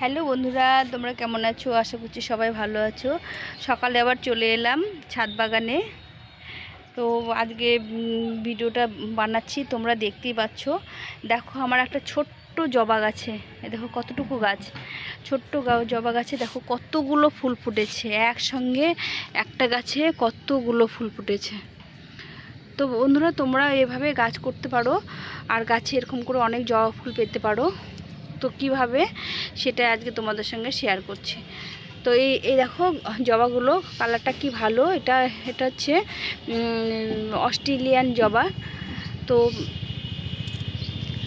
Hello বন্ধুরা, তোমরা কেমন আছো? আশা করছি সবাই ভালো আছো। সকালে আবার চলে এলাম ছাদ বাগানে। তো আজকে ভিডিওটা বানাচ্ছি, তোমরা দেখতেই পাচ্ছ। দেখো আমার একটা ছোট্ট জবা গাছে দেখো কতটুকু গাছ। ছোট্ট জবা গাছে দেখো কতগুলো ফুল ফুটেছে। একসঙ্গে একটা গাছে কতগুলো ফুল ফুটেছে। তো বন্ধুরা, তোমরা এভাবে গাছ করতে পারো, আর গাছে এরকম করে অনেক জবা ফুল পেতে পারো। তো কীভাবে সেটা আজকে তোমাদের সঙ্গে শেয়ার করছি। তো এই এই দেখো জবাগুলো কালারটা কি ভালো? এটা এটা হচ্ছে অস্ট্রেলিয়ান জবা। তো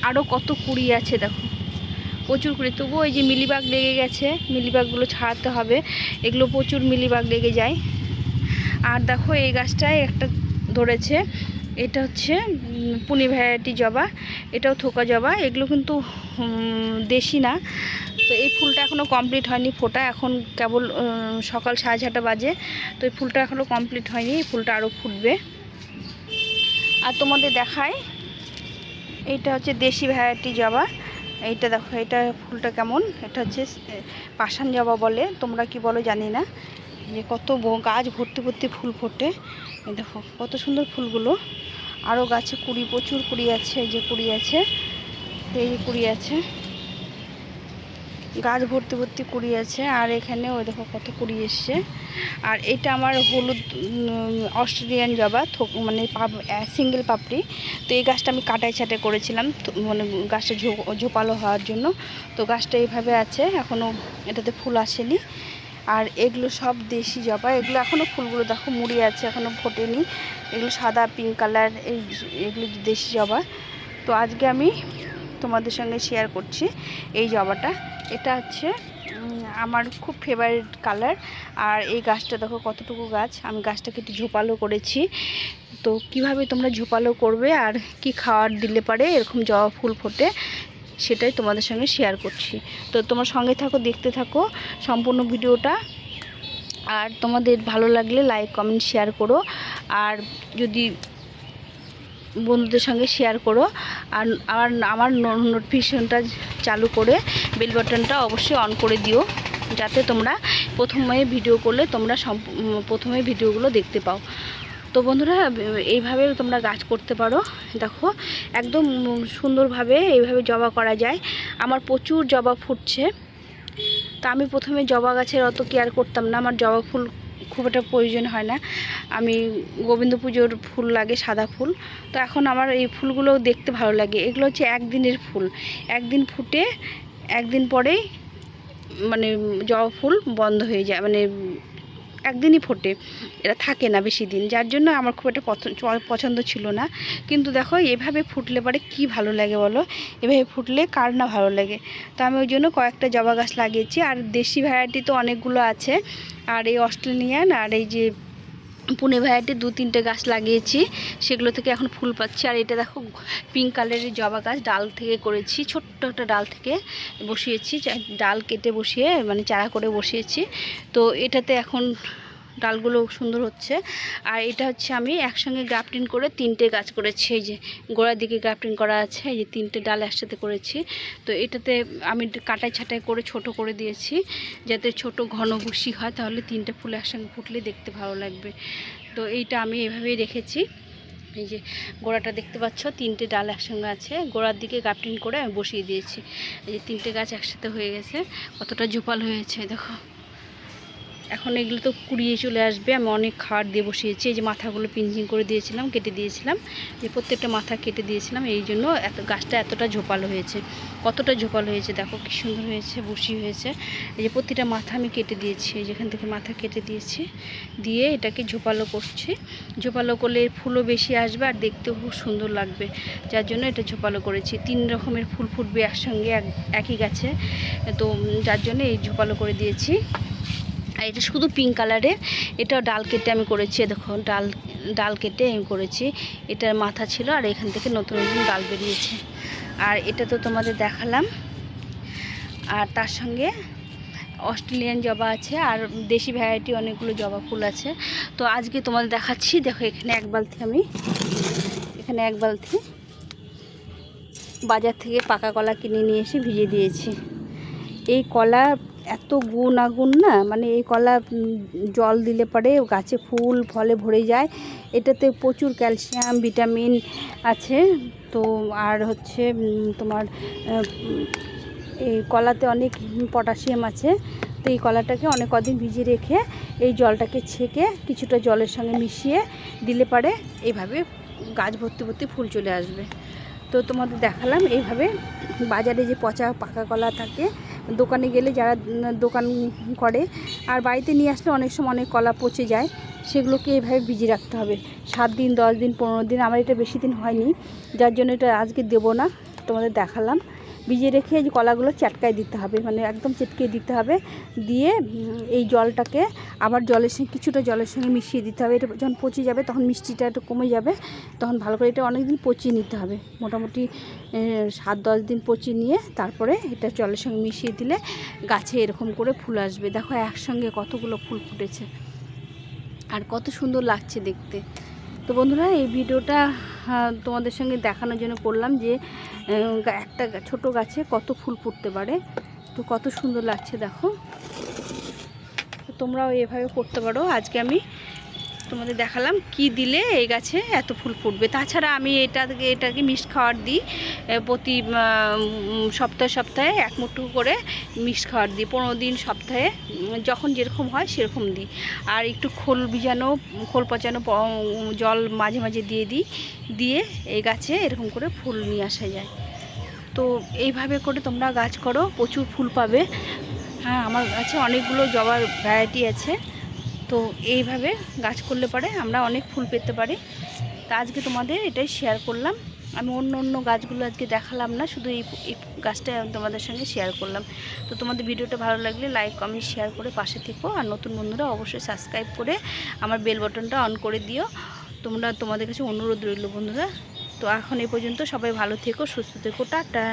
আরও কত কুড়ি আছে দেখো। প্রচুর কুড়ি। তবুও এই যে মিলিবাগ লেগে গেছে, মিলিবাগগুলো ছাড়াতে হবে। এগুলো প্রচুর মিলিবাগ লেগে যায়। আর দেখো এই গাছটায় একটা ধরেছে এটা হচ্ছে পুনি ভ্যারাইটি জবা, এটাও থোকা জবা, এগুলো কিন্তু দেশি না। তো এই ফুলটা এখনও কমপ্লিট হয়নি, ফোটা এখন কেবল সকাল সাড়ে ছটা বাজে। তো এই ফুলটা এখনও কমপ্লিট হয়নি, এই ফুলটা আরও ফুটবে। আর তোমাদের দেখায় এইটা হচ্ছে দেশি ভ্যারাইটি জবা। এইটা দেখো, এটা ফুলটা কেমন? এটা হচ্ছে পাষাণ জবা বলে, তোমরা কি বলো জানি না। যে কত গাছ ভর্তি ভর্তি ফুল ফোটে। দেখো, কত সুন্দর ফুলগুলো। আরও গাছে কুড়ি, প্রচুর কুড়ি আছে, এই যে কুড়ি আছে, এই কুড়ি আছে। গাছ ভর্তি ভর্তি কুড়ি আছে, আর এখানে ওই দেখো কত কুড়ি এসছে। আর এটা আমার হলুদ অস্ট্রেলিয়ান জবা মানে সিঙ্গেল পাপড়ি। তো এই গাছটা আমি কাটাই ছাটাই করেছিলাম মানে গাছটা ঝোপালো হওয়ার জন্য। তো গাছটা এইভাবে আছে এখনও এটাতে ফুল আসেনি। আর এগুলো সব দেশি জবা। এগুলো এখনও ফুলগুলো দেখো মুড়ি আছে এখনও ফোটেনি। এগুলো সাদা পিঙ্ক কালার এই এগুলো দেশি জবা। তো আজকে আমি তোমাদের সঙ্গে শেয়ার করছি এই জবাটা। এটা হচ্ছে আমার খুব ফেভারিট কালার আর এই গাছটা দেখো কতটুকু গাছ। আমি গাছটাকে একটু ঝোপালো করেছি। তো কীভাবে তোমরা ঝোপালো করবে আর কি খাওয়ার দিলে পারে, এরকম জবা ফুল ফোটে সেটাই তোমাদের সঙ্গে শেয়ার করছি। তো তোমার সঙ্গে থাকো, দেখতে থাকো সম্পূর্ণ ভিডিওটা। আর তোমাদের ভালো লাগলে লাইক কমেন্ট শেয়ার করো। আর যদি বন্ধুদের সঙ্গে শেয়ার করো, আর আর আমার নোটিফিকেশনটা চালু করে বেল বাটনটা অবশ্যই অন করে দিও, যাতে তোমরা প্রথমে ভিডিও করলে তোমরা প্রথমে ভিডিওগুলো দেখতে পাও। তো বন্ধুরা, এইভাবে তোমরা গাছ করতে পারো। দেখো, একদম সুন্দরভাবে এইভাবে জবা করা যায়। আমার প্রচুর জবা ফুটছে। তা আমি প্রথমে জবা গাছের অত কেয়ার করতাম না। আমার জবা ফুল খুব একটা প্রয়োজন হয় না। আমি গোবিন্দ পুজোর ফুল লাগে, সাদা ফুল। তো এখন আমার এই ফুলগুলো দেখতে ভালো লাগে। এগুলো হচ্ছে একদিনের ফুল। একদিন ফুটে, একদিন পরেই মানে জবা ফুল বন্ধ হয়ে যায় মানে একদিনই ফোটে। এরা থাকে না বেশি দিন। যার জন্য আমার খুব একটা পছন্দ পছন্দ ছিল না। কিন্তু দেখো, এভাবে ফুটলে পরে কি ভালো লাগে বলো? এভাবে ফুটলে কার না ভালো লাগে? তো আমি ওই জন্য কয়েকটা জবা গাছ লাগিয়েছি। আর দেশি ভ্যারাইটি তো অনেকগুলো আছে। আর এই অস্ট্রেলিয়ান আর এই যে পুনে ভ্যারাইটি দু তিনটে গাছ লাগিয়েছি, সেগুলো থেকে এখন ফুল পাচ্ছি। আর এটা দেখো পিঙ্ক কালারের জবা গাছ, ডাল থেকে করেছি, ছোট্ট একটা ডাল থেকে বসিয়েছি ডাল কেটে বসিয়ে মানে চারা করে বসিয়েছি। তো এটাতে এখন ডালগুলো সুন্দর হচ্ছে। আর এটা হচ্ছে আমি একসঙ্গে গ্রাফটিং করে তিনটে গাছ করেছি। এই যে গোড়ার দিকে গ্রাফটিং করা আছে, এই যে তিনটে ডাল একসাথে করেছি। তো এটাতে আমি কাটাই ছাটাই করে ছোট করে দিয়েছি, যাতে ছোট ঘন বুশি হয়, তাহলে তিনটে ফুল একসঙ্গে ফুটলে দেখতে ভালো লাগবে। তো এইটা আমি এভাবেই রেখেছি। এই যে গোড়াটা দেখতে পাচ্ছ, তিনটে ডাল একসঙ্গে আছে। গোড়ার দিকে গ্রাফটিং করে আমি বসিয়ে দিয়েছি। এই যে তিনটে গাছ একসাথে হয়ে গেছে, কতটা জোপাল হয়েছে, দেখো। এখন এগুলো তো কুড়িয়ে চলে আসবে। আমি অনেক খাবার দিয়ে বসিয়েছি। এই যে মাথাগুলো পিঞ্চিং করে দিয়েছিলাম, কেটে দিয়েছিলাম। যে প্রত্যেকটা মাথা কেটে দিয়েছিলাম। এই জন্য এত গাছটা এতটা ঝোপালো হয়েছে। কতটা ঝোপালো হয়েছে দেখো, কি সুন্দর হয়েছে বসি হয়েছে। এই যে প্রতিটা মাথা আমি কেটে দিয়েছি। যেখান থেকে মাথা কেটে দিয়েছি। দিয়ে এটাকে ঝোপালো করছি। ঝোপালো করলে ফুলও বেশি আসবে আর দেখতেও খুব সুন্দর লাগবে। যার জন্য এটা ঝোপালো করেছি। তিন রকমের ফুল ফুটবে একসঙ্গে, এক, একই গাছে। তো যার জন্য এই ঝোপালো করে দিয়েছি। আর এটা শুধু পিঙ্ক কালারের এটাও ডাল কেটে আমি করেছি দেখো, ডাল ডাল কেটে আমি করেছি। এটার মাথা ছিল আর এখান থেকে নতুন নতুন ডাল বেরিয়েছে। আর এটা তো তোমাদের দেখালাম। আর তার সঙ্গে অস্ট্রেলিয়ান জবা আছে আর দেশি ভ্যারাইটি অনেকগুলো জবা ফুল আছে। তো আজকে তোমাদের দেখাচ্ছি, দেখো এখানে এক বালতি আমি, এখানে এক বালতি বাজার থেকে পাকা কলা কিনে নিয়ে এসে ভিজিয়ে দিয়েছি। এই কলা এত গুণ আগুন না মানে এই কলা জল দিলে পরে গাছে ফুল, ফলে ভরে যায়। এটাতে প্রচুর ক্যালসিয়াম, ভিটামিন আছে। তো আর হচ্ছে তোমার এই কলাতে অনেক পটাশিয়াম আছে। তো এই কলাটাকে অনেক কদিন ভিজিয়ে রেখে এই জলটাকে ছেঁকে কিছুটা জলের সঙ্গে মিশিয়ে দিলে পারে এইভাবে গাছ ভর্তি ভর্তি ফুল চলে আসবে। তো তোমাদের দেখালাম, এইভাবে বাজারে যে পচা পাকা কলা থাকে দোকানে গেলে যারা দোকান করে আর বাড়িতে নিয়ে আসলে অনেক সময় অনেক কলা পচে যায়, সেগুলোকে এভাবে ভিজিয়ে রাখতে হবে। সাত দিন, দশ দিন, পনেরো দিন, আমার এটা বেশি দিন হয়নি, যার জন্য এটা আজকে দেবো না, তোমাদের দেখালাম। ভিজিয়ে রেখে এই কলাগুলো চটকায় দিতে হবে মানে একদম চটকে দিতে হবে। দিয়ে এই জলটাকে আবার জলের সঙ্গে, কিছুটা জলের সঙ্গে মিশিয়ে দিতে হবে। এটা যখন পচে যাবে তখন মিষ্টিটা একটু কমে যাবে। তখন ভালো করে এটা অনেক দিন পচিয়ে নিতে হবে। মোটামুটি সাত, দশ দিন পচিয়ে নিয়ে তারপরে এটা জলের সঙ্গে মিশিয়ে দিলে গাছে এরকম করে ফুল আসবে। দেখো একসঙ্গে কতগুলো ফুল ফুটেছে। আর কত সুন্দর লাগছে দেখতে। তো বন্ধুরা, এই ভিডিওটা তোমাদের সঙ্গে দেখানোর জন্য করলাম যে একটা ছোট গাছে কত ফুল ফুটতে পারে। তো কত সুন্দর লাগছে, দেখো। তোমরাও এভাবে করতে পারো। আজকে আমি তোমাদের দেখালাম কি দিলে এই গাছে এত ফুল ফুটবে। তাছাড়া আমি এটা এটাকে মিক্সড খাওয়ার দিই প্রতি সপ্তাহে সপ্তাহে এক মুঠো করে মিক্সড খাওয়ার দিই, পনেরো দিন সপ্তাহে যখন যেরকম হয় সেরকম দিই। আর একটু খোল ভিজানো, খোল পচানো জল মাঝে মাঝে দিয়ে দিই, দিয়ে এই গাছে এরকম করে ফুল নিয়ে আসা যায়। তো এইভাবে করে তোমরা গাছ করো, প্রচুর ফুল পাবে। হ্যাঁ আমার কাছে অনেকগুলো জবার ভ্যারাইটি আছে। তো এইভাবে গাছ করলে পরে আমরা অনেক ফুল পেতে পারি। তা আজকে তোমাদের এটাই শেয়ার করলাম। আমি অন্য অন্য গাছগুলো আজকে দেখালাম না, শুধু এই এই গাছটা আমি তোমাদের সঙ্গে শেয়ার করলাম। তো তোমাদের ভিডিওটা ভালো লাগলে লাইক কমেন্ট শেয়ার করে পাশে থেকো। আর নতুন বন্ধুরা অবশ্যই সাবস্ক্রাইব করে আমার বেল বটনটা অন করে দিও। তোমরা, তোমাদের কাছে অনুরোধ রইল বন্ধুরা। তো এখন এই পর্যন্ত সবাই ভালো থেকো, সুস্থ থেকো, টাটা।